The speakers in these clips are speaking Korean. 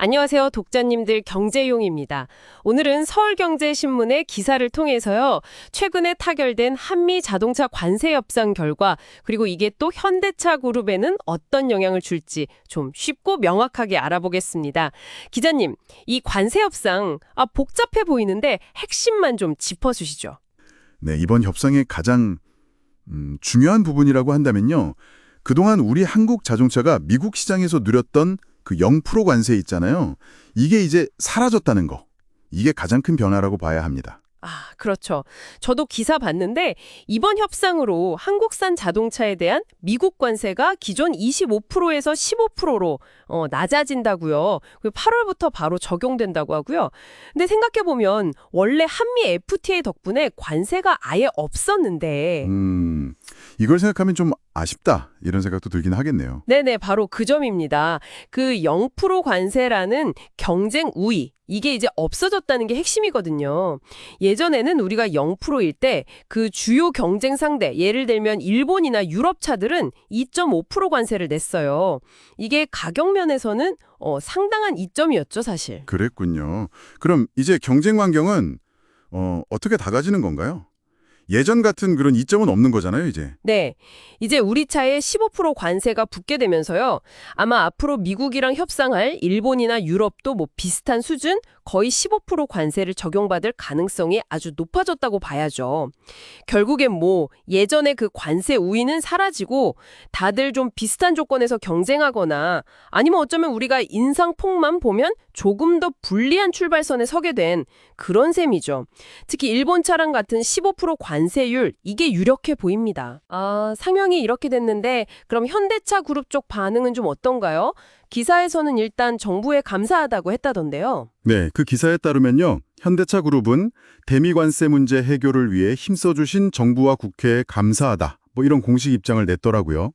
안녕하세요. 독자님들 경제용입니다. 오늘은 서울경제신문의 기사를 통해서요. 최근에 타결된 한미 자동차 관세 협상 결과 그리고 이게 또 현대차 그룹에는 어떤 영향을 줄지 좀 쉽고 명확하게 알아보겠습니다. 기자님, 이 관세 협상 아 복잡해 보이는데 핵심만 좀 짚어 주시죠. 네, 이번 협상의 가장 음, 중요한 부분이라고 한다면요. 그동안 우리 한국 자동차가 미국 시장에서 누렸던 그 0% 관세 있잖아요. 이게 이제 사라졌다는 거. 이게 가장 큰 변화라고 봐야 합니다. 아, 그렇죠. 저도 기사 봤는데 이번 협상으로 한국산 자동차에 대한 미국 관세가 기존 25%에서 15%로 어, 낮아진다고요. 그리고 8월부터 바로 적용된다고 하고요. 근데 생각해 보면 원래 한미 FTA 덕분에 관세가 아예 없었는데 음, 이걸 생각하면 좀 아쉽다 이런 생각도 들긴 하겠네요. 네네, 바로 그 점입니다. 그 0% 관세라는 경쟁 우위, 이게 이제 없어졌다는 게 핵심이거든요. 예전에는 우리가 0%일 때 그 주요 경쟁 상대, 예를 들면 일본이나 유럽 차들은 2.5% 관세를 냈어요. 이게 가격 면에서는 어, 상당한 이점이었죠, 사실. 그랬군요. 그럼 이제 경쟁 환경은 어, 어떻게 다 가지는 건가요? 예전 같은 그런 이점은 없는 거잖아요, 이제. 네. 이제 우리 차에 15% 관세가 붙게 되면서요. 아마 앞으로 미국이랑 협상할 일본이나 유럽도 뭐 비슷한 수준, 거의 15% 관세를 적용받을 가능성이 아주 높아졌다고 봐야죠. 결국엔 뭐 예전에 그 관세 우위는 사라지고 다들 좀 비슷한 조건에서 경쟁하거나 아니면 어쩌면 우리가 인상폭만 보면 조금 더 불리한 출발선에 서게 된 그런 셈이죠. 특히 일본 차량 같은 15% 관세율 이게 유력해 보입니다. 아, 상황이 이렇게 됐는데 그럼 현대차 그룹 쪽 반응은 좀 어떤가요? 기사에서는 일단 정부에 감사하다고 했다던데요. 네, 그 기사에 따르면요. 현대차 그룹은 대미 관세 문제 해결을 위해 힘써주신 정부와 국회에 감사하다. 뭐 이런 공식 입장을 냈더라고요.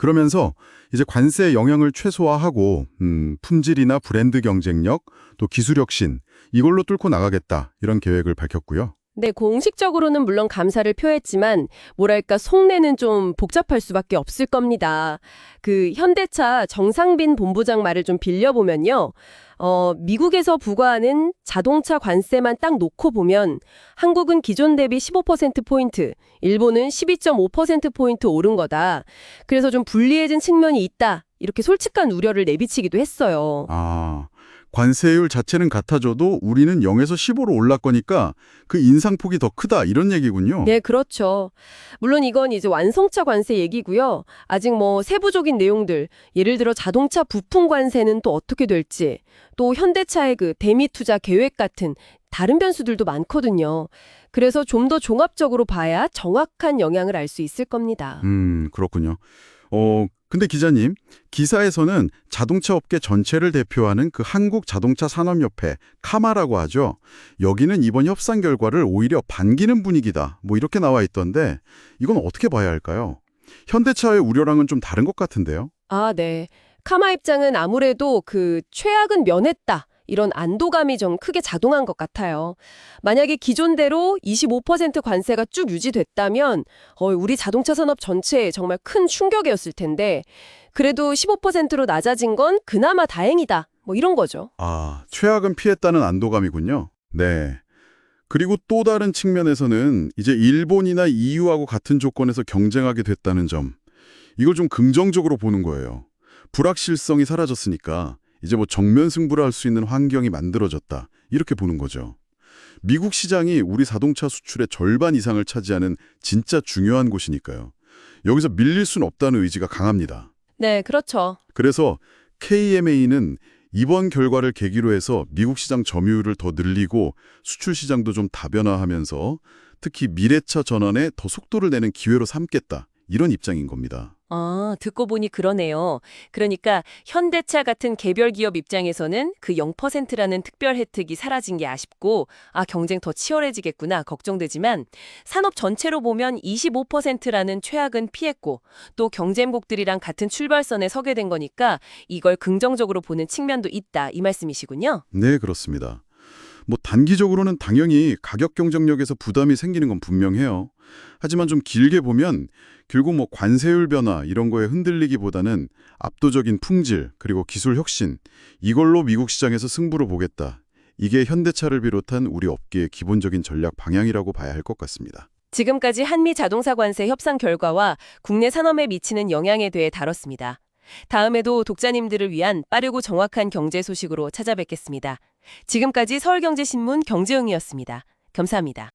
그러면서 이제 관세 영향을 최소화하고 음, 품질이나 브랜드 경쟁력, 또 기술 혁신 이걸로 뚫고 나가겠다 이런 계획을 밝혔고요. 네, 공식적으로는 물론 감사를 표했지만 뭐랄까 속내는 좀 복잡할 수밖에 없을 겁니다. 그 현대차 정상빈 본부장 말을 좀 빌려보면요. 어, 미국에서 부과하는 자동차 관세만 딱 놓고 보면 한국은 기존 대비 15%포인트, 일본은 12.5%포인트 오른 거다. 그래서 좀 불리해진 측면이 있다. 이렇게 솔직한 우려를 내비치기도 했어요. 아, 관세율 자체는 같아져도 우리는 0에서 15로 올랐 거니까 그 인상폭이 더 크다 이런 얘기군요. 네, 그렇죠. 물론 이건 이제 완성차 관세 얘기고요. 아직 뭐 세부적인 내용들, 예를 들어 자동차 부품 관세는 또 어떻게 될지, 또 현대차의 그 대미 투자 계획 같은 다른 변수들도 많거든요. 그래서 좀 더 종합적으로 봐야 정확한 영향을 알 수 있을 겁니다. 음, 그렇군요. 어, 근데 기자님, 기사에서는 자동차 업계 전체를 대표하는 그 한국 자동차 산업협회 카마라고 하죠. 여기는 이번 협상 결과를 오히려 반기는 분위기다. 뭐 이렇게 나와 있던데 이건 어떻게 봐야 할까요? 현대차의 우려랑은 좀 다른 것 같은데요. 아, 네. 카마 입장은 아무래도 그 최악은 면했다. 이런 안도감이 좀 크게 작동한 것 같아요. 만약에 기존대로 25% 관세가 쭉 유지됐다면 어, 우리 자동차 산업 전체에 정말 큰 충격이었을 텐데 그래도 15%로 낮아진 건 그나마 다행이다. 뭐 이런 거죠. 아, 최악은 피했다는 안도감이군요. 네. 그리고 또 다른 측면에서는 이제 일본이나 EU하고 같은 조건에서 경쟁하게 됐다는 점. 이걸 좀 긍정적으로 보는 거예요. 불확실성이 사라졌으니까 이제 뭐 정면 승부를 할 수 있는 환경이 만들어졌다. 이렇게 보는 거죠. 미국 시장이 우리 자동차 수출의 절반 이상을 차지하는 진짜 중요한 곳이니까요. 여기서 밀릴 순 없다는 의지가 강합니다. 네, 그렇죠. 그래서 KMA는 이번 결과를 계기로 해서 미국 시장 점유율을 더 늘리고 수출 시장도 좀 다변화하면서 특히 미래차 전환에 더 속도를 내는 기회로 삼겠다. 이런 입장인 겁니다. 아, 듣고 보니 그러네요. 그러니까 현대차 같은 개별 기업 입장에서는 그 0%라는 특별 혜택이 사라진 게 아쉽고 아, 경쟁 더 치열해지겠구나 걱정되지만 산업 전체로 보면 25%라는 최악은 피했고 또 경쟁국들이랑 같은 출발선에 서게 된 거니까 이걸 긍정적으로 보는 측면도 있다 이 말씀이시군요. 네, 그렇습니다. 뭐 단기적으로는 당연히 가격 경쟁력에서 부담이 생기는 건 분명해요. 하지만 좀 길게 보면 결국 뭐 관세율 변화 이런 거에 흔들리기보다는 압도적인 품질 그리고 기술 혁신 이걸로 미국 시장에서 승부를 보겠다. 이게 현대차를 비롯한 우리 업계의 기본적인 전략 방향이라고 봐야 할 것 같습니다. 지금까지 한미 자동차 관세 협상 결과와 국내 산업에 미치는 영향에 대해 다뤘습니다. 다음에도 독자님들을 위한 빠르고 정확한 경제 소식으로 찾아뵙겠습니다. 지금까지 서울경제신문 경제응이었습니다. 감사합니다.